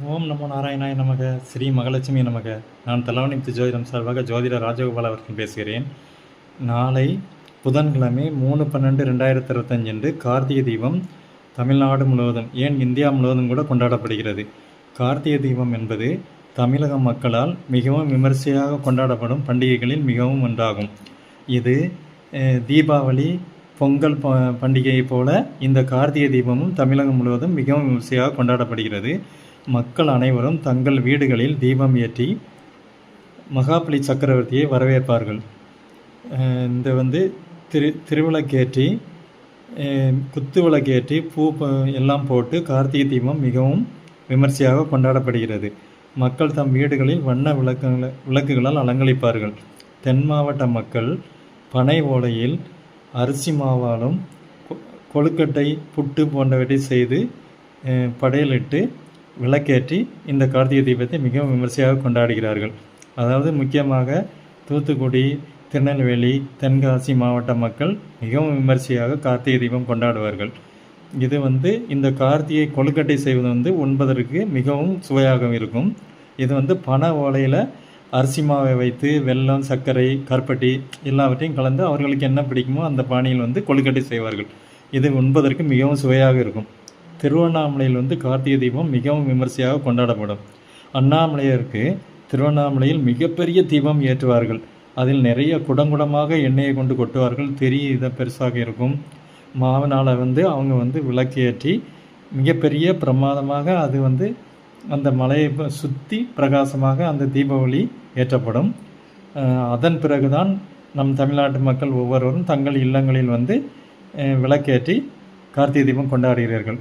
ஓம் நமோ நாராயணாய நமக. ஸ்ரீ மகாலட்சுமி நமக. நான் தலவணித்து ஜோதிடம் சார்பாக ஜோதிட ராஜகோபால் அவர்கள் பேசுகிறேன். நாளை புதன்கிழமை மூணு பன்னெண்டு ரெண்டாயிரத்தி இருபத்தஞ்சு அன்று கார்த்திகை தீபம் தமிழ்நாடு முழுவதும் ஏன் இந்தியா முழுவதும் கூட கொண்டாடப்படுகிறது. கார்த்திகை தீபம் என்பது தமிழக மக்களால் மிகவும் விமர்சையாக கொண்டாடப்படும் பண்டிகைகளில் மிகவும் ஒன்றாகும். இது தீபாவளி பொங்கல் ப- பண்டிகையைப் போல இந்த கார்த்திகை தீபமும் தமிழகம் முழுவதும் மிகவும் விமர்சையாக கொண்டாடப்படுகிறது. மக்கள் அனைவரும் தங்கள் வீடுகளில் தீபம் ஏற்றி மகாபலி சக்கரவர்த்தியை வரவேற்பார்கள். இந்த வந்து திரு திருவிளக்கேற்றி குத்து விளக்கேற்றி பூ எல்லாம் போட்டு கார்த்திகை தீபம் மிகவும் விமர்சையாக கொண்டாடப்படுகிறது. மக்கள் தம் வீடுகளில் வண்ண விளக்குகளை விளக்குகளால் அலங்கரிப்பார்கள். தென் மாவட்ட மக்கள் பனை ஓலையில் அரிசி மாவாலும் கொ- கொழுக்கட்டை புட்டு போன்றவற்றை செய்து படையலிட்டு விளக்கேற்றி இந்த கார்த்திகை தீபத்தை மிகவும் விமர்சையாக கொண்டாடுகிறார்கள். அதாவது முக்கியமாக தூத்துக்குடி திருநெல்வேலி தென்காசி மாவட்ட மக்கள் மிகவும் விமர்சையாக கார்த்திகை தீபம் கொண்டாடுவார்கள். இது வந்து இந்த கார்த்திகை கொழுக்கட்டை செய்வது வந்து உண்பதற்கு மிகவும் சுவையாக இருக்கும். இது வந்து பனை ஓலையில் அரிசி மாவை வைத்து வெல்லம் சர்க்கரை கருப்பட்டி எல்லாவற்றையும் கலந்து அவர்களுக்கு என்ன பிடிக்குமோ அந்த பாணியில் வந்து கொழுக்கட்டை செய்வார்கள். இது உண்பதற்கு மிகவும் சுவையாக இருக்கும். திருவண்ணாமலையில் வந்து கார்த்திகை தீபம் மிகவும் விமர்சையாக கொண்டாடப்படும். அண்ணாமலையருக்கு திருவண்ணாமலையில் மிகப்பெரிய தீபம் ஏற்றுவார்கள். அதில் நிறைய குடங்குடமாக எண்ணெயை கொண்டு கொட்டுவார்கள். தெரிய இதை பெருசாக இருக்கும். மாவனால் வந்து அவங்க வந்து விளக்கு ஏற்றி மிகப்பெரிய பிரமாதமாக அது வந்து அந்த மலையை சுற்றி பிரகாசமாக அந்த தீபாவளி ஏற்றப்படும். அதன் பிறகுதான் நம் தமிழ்நாட்டு மக்கள் ஒவ்வொருவரும் தங்கள் இல்லங்களில் வந்து விளக்கேற்றி கார்த்திகை தீபம் கொண்டாடுகிறார்கள்.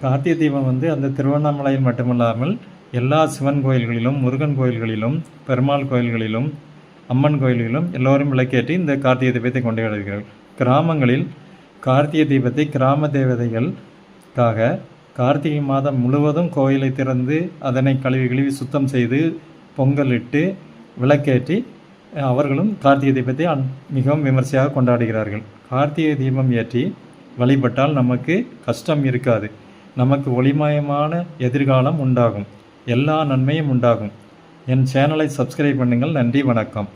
கார்த்திகை தீபம் வந்து அந்த திருவண்ணாமலையில் மட்டுமல்லாமல் எல்லா சிவன் கோயில்களிலும் முருகன் கோயில்களிலும் பெருமாள் கோயில்களிலும் அம்மன் கோயில்களிலும் எல்லோரும் விளக்கேற்றி இந்த கார்த்திகை தீபத்தை கொண்டாடுகிறார்கள். கிராமங்களில் கார்த்திகை தீபத்தை கிராம தேவதைகளுக்காக கார்த்திகை மாதம் முழுவதும் கோயிலை திறந்து அதனை கழுவி கழுவி சுத்தம் செய்து பொங்கலிட்டு விளக்கேற்றி அவர்களும் கார்த்திகை தீபத்தை அன்- மிகவும் விமர்சையாக கொண்டாடுகிறார்கள். கார்த்திகை தீபம் ஏற்றி வழிபட்டால் நமக்கு கஷ்டம் இருக்காது. நமக்கு ஒளிமயமான எதிர்காலம் உண்டாகும். எல்லா நன்மையும் உண்டாகும். என் சேனலை சப்ஸ்கிரைப் பண்ணுங்கள். நன்றி வணக்கம்.